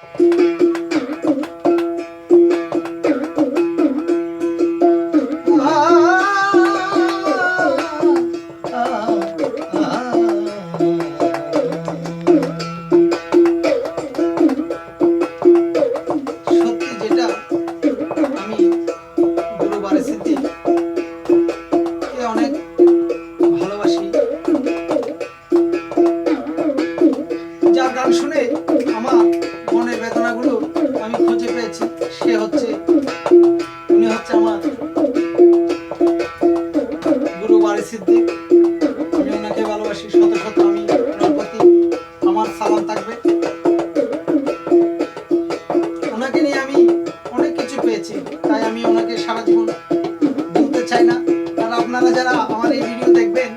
Música হচ্ছে? উনি হচ্ছে আমার গুরু বারে সিদ্দিক। আমি ওনাকে ভালোবাসি, শত শত আমি ওনার প্রতি আমার সালাম থাকবে। ওনাকে নিয়ে আমি অনেক কিছু পেয়েছি, তাই আমি ওনাকে সারা জীবন ভুলতে চাই না। আর আপনারা যারা আমার এই ভিডিও দেখবেন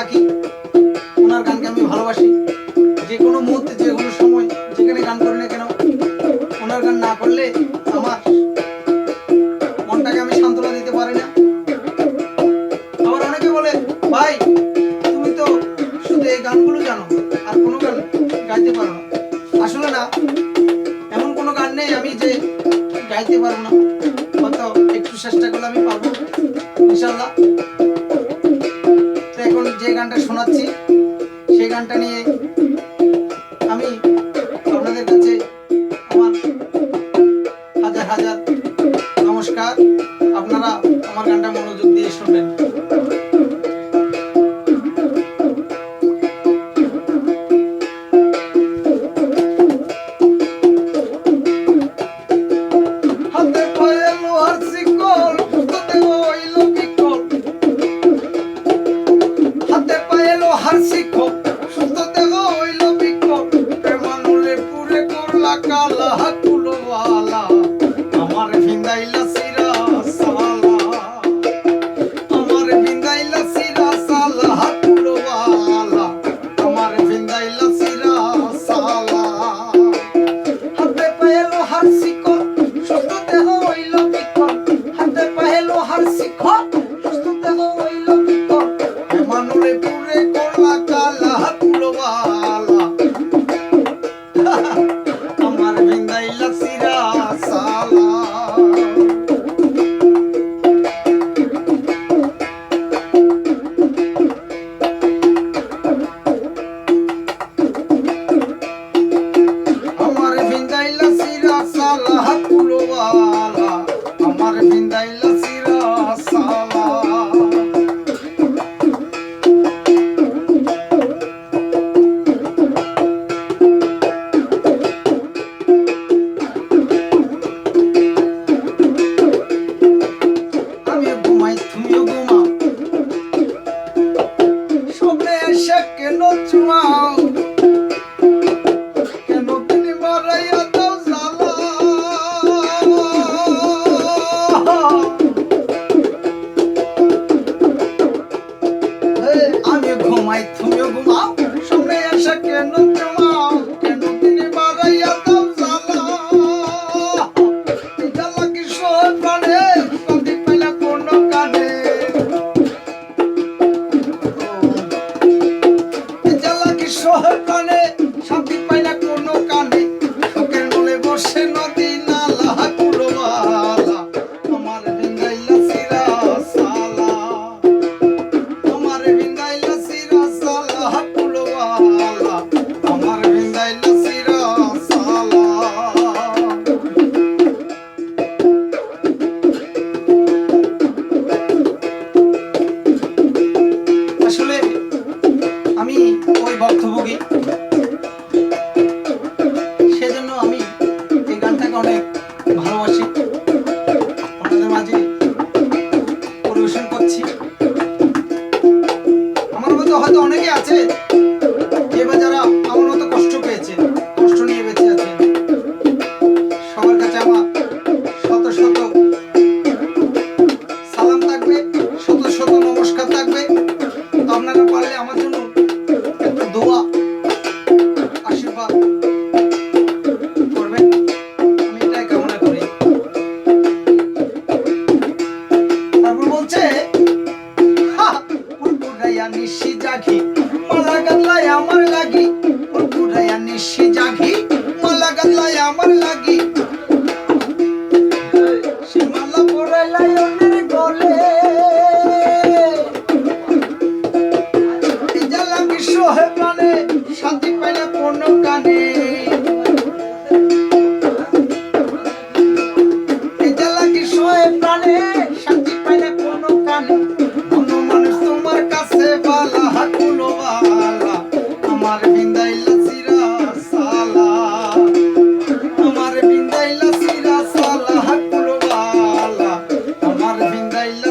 থাকি ওনার গানকে আমি ভালোবাসি। যে কোনো মুহূর্তে, যে কোনো সময়, যেখানে গান করি না কেন, ওনার গান না করলে আমার মনটাকে আমি সান্ত্বনা দিতে পারি না। আবার অনেকে বলে, ভাই, তুমি তো শুধু এই গানগুলো জানো, আর কোনো গান গাইতে পারো না। আসলে না, এমন কোনো গান নেই আমি যে গাইতে পারব না। হয়তো একটু চেষ্টা করলে আমি পারব, ইনশাল্লাহ। কুলোয়ালা আমার ভিন্দাইলা আমায় তুমি ঘুমাও শুনে এসে কেন তোমাও কেন তিনি বাড়াইয়া দাও জ্বালা? জ্বালা কি সহজ পারে কদি পেলে কোন কানে। জ্বালা কি প্রাণে শান্তি পাইলে কোনো কানে। কোনো মানুষ তোমার কাছে বালা হাকুলো বালা। আমার বিন্দাইলা আমার বিন্দাইলা সিরা সালা আমার বিন্দাইলা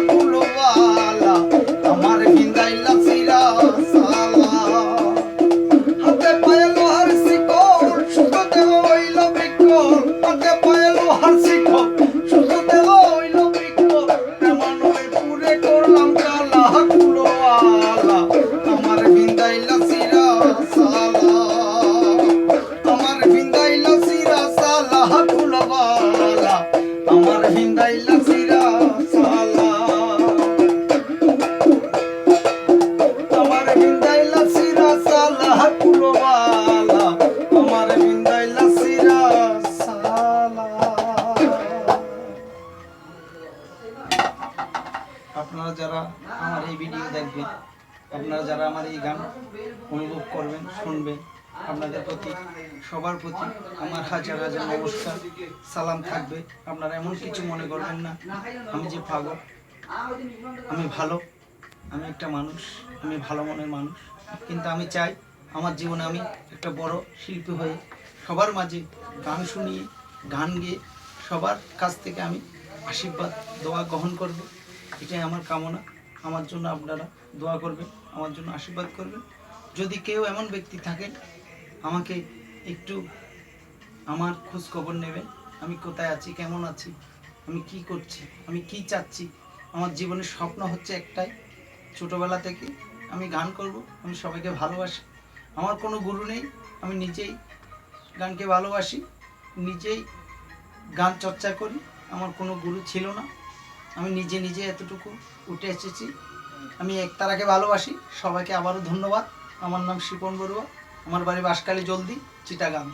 সালা হাকুলো আপনারা যারা আমার এই গান অনুভব করবেন, শুনবেন, আপনাদের প্রতি, সবার প্রতি আমার হাজার হাজার নমস্কার, সালাম থাকবে। আপনারা এমন কিছু মনে করবেন না, আমি যে পাগল, আমি ভালো, আমি একটা মানুষ, আমি ভালো মনের মানুষ। কিন্তু আমি চাই, আমার জীবনে আমি একটা বড় শিল্পী হয়ে সবার মাঝে গান শুনিয়ে, গান গেয়ে সবার কাছ থেকে আমি আশীর্বাদ, দোয়া গ্রহণ করব। এটাই আমার কামনা। আমার জন্য আপনারা দোয়া করবেন, আমার জন্য আশীর্বাদ করবেন। যদি কেউ এমন ব্যক্তি থাকেন, আমাকে একটু আমার খোঁজ খবর নেবেন, আমি কোথায় আছি, কেমন আছি, আমি কি করছি, আমি কি চাচ্ছি। আমার জীবনের স্বপ্ন হচ্ছে একটাই, ছোটোবেলা থেকে আমি গান করব, আমি সবাইকে ভালোবাসি। আমার কোনো গুরু নেই, আমি নিজেই গানকে ভালোবাসি, নিজেই গান চর্চা করি, আমার কোনো গুরু ছিল না। আমি নিজে নিজে এতটুকু উঠে এসেছি। আমি একতারাকে ভালোবাসি। সবাইকে আবারও ধন্যবাদ। আমার নাম শিপন বড়ুয়া। আমার বাড়ি বাসকালী জলদি, চিটাগাং।